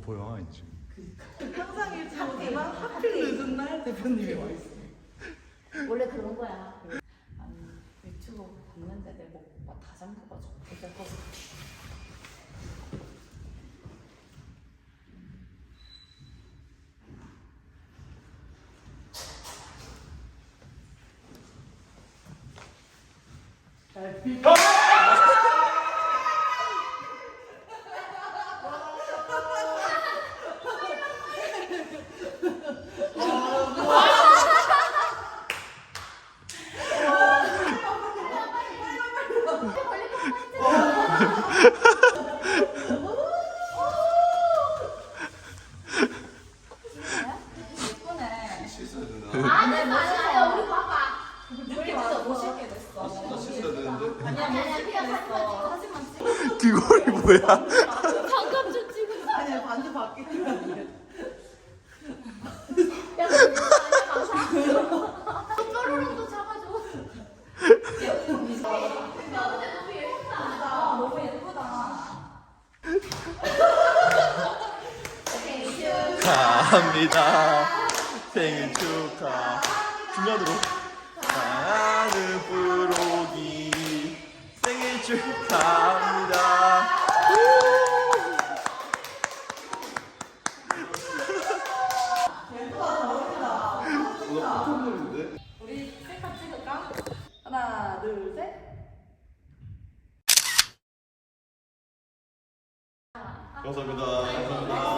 보여 아니지. 항상 일정이지만 하필 늦은 날 대표님이 와 있어. 원래 그런 거야. 아니 유튜브 봤는데 내목다 잠겨가지고 이제 거 예쁘 사진만 찍어. 귀걸이 뭐야? 잠깐 좀 찍어. 아니야 반지 바뀌면 안 돼. 야, 너 이거 아니야, 감사. 뾰로롱도 잡아줘. 야, 근데 너무 예쁘다. 아, 너무 예쁘다. 오케이, 축하합니다. 생일 축하. 중간으로. 사랑하는 브로기 생일 축하합니다. 우리 셀카 찍을까? 하나 둘 셋. 감사합니다. 감사합니다.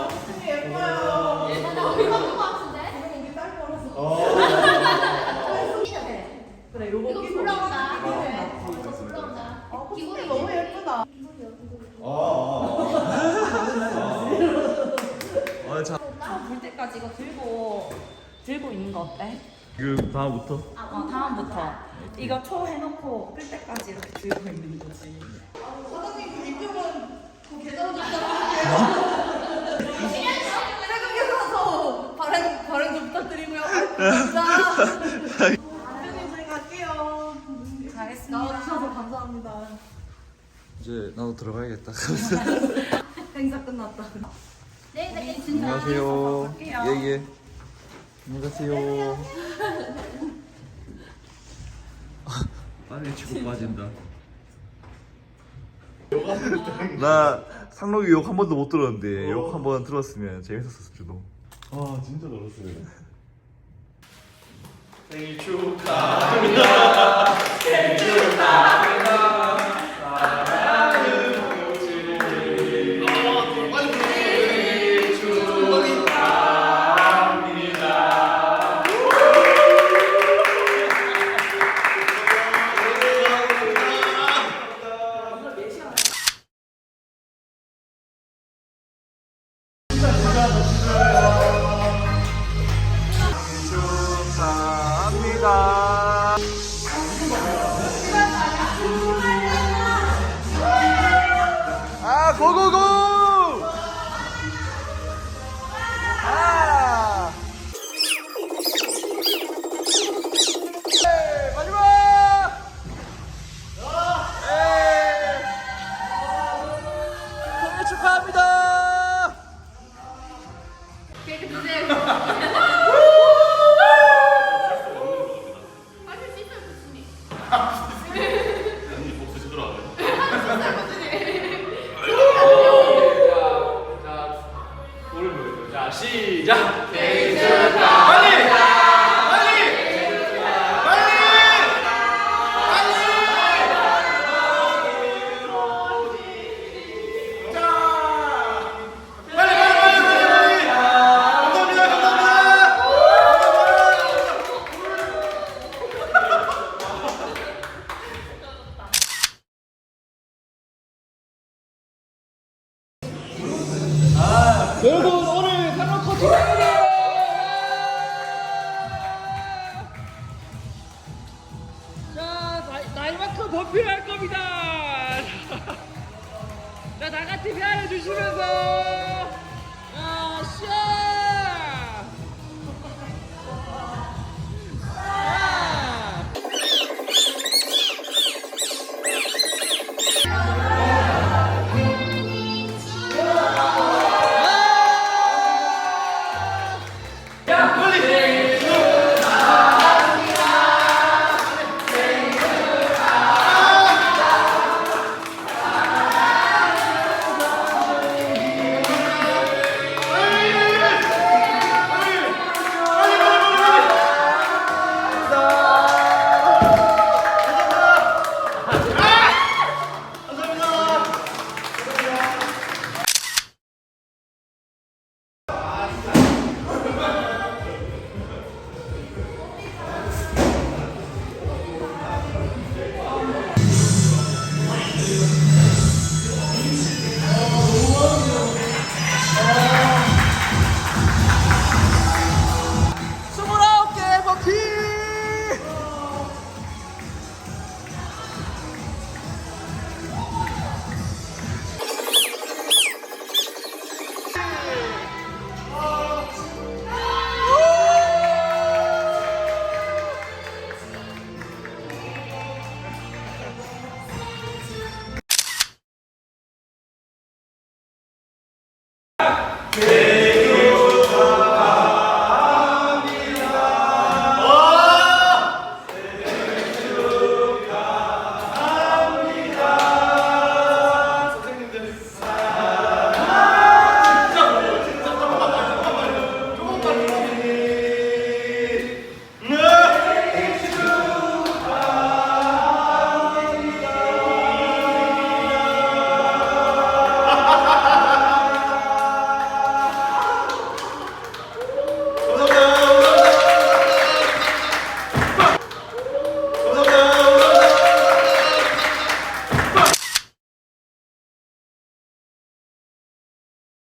어때? 지금 다음부터 어 다음부터 이거 초 해놓고 끌 때까지 이렇게 들고 있는 거지. 사장님 그 이쪽은 그 계좌로 부탁드릴게요. 세금 계산서 발행 발행 좀 부탁드리고요. 감사합니다. 대표님 저희 갈게요. 잘했습니다. 나와주셔서 감사합니다. 이제 나도 들어가야겠다. 행사 끝났다. 네, 네, 진짜. 안녕하세요. 예예. 안녕하세요. 빨리 치고 빠진다. 나 상록이 욕 한 번도 못 들었는데 욕 한 번 들었으면 재밌었을 줄도. 아 진짜 놀랐어요. 생일 축하합니다. 생일 축하 시작! 생일 축하합니다! 여러분 해주시면서.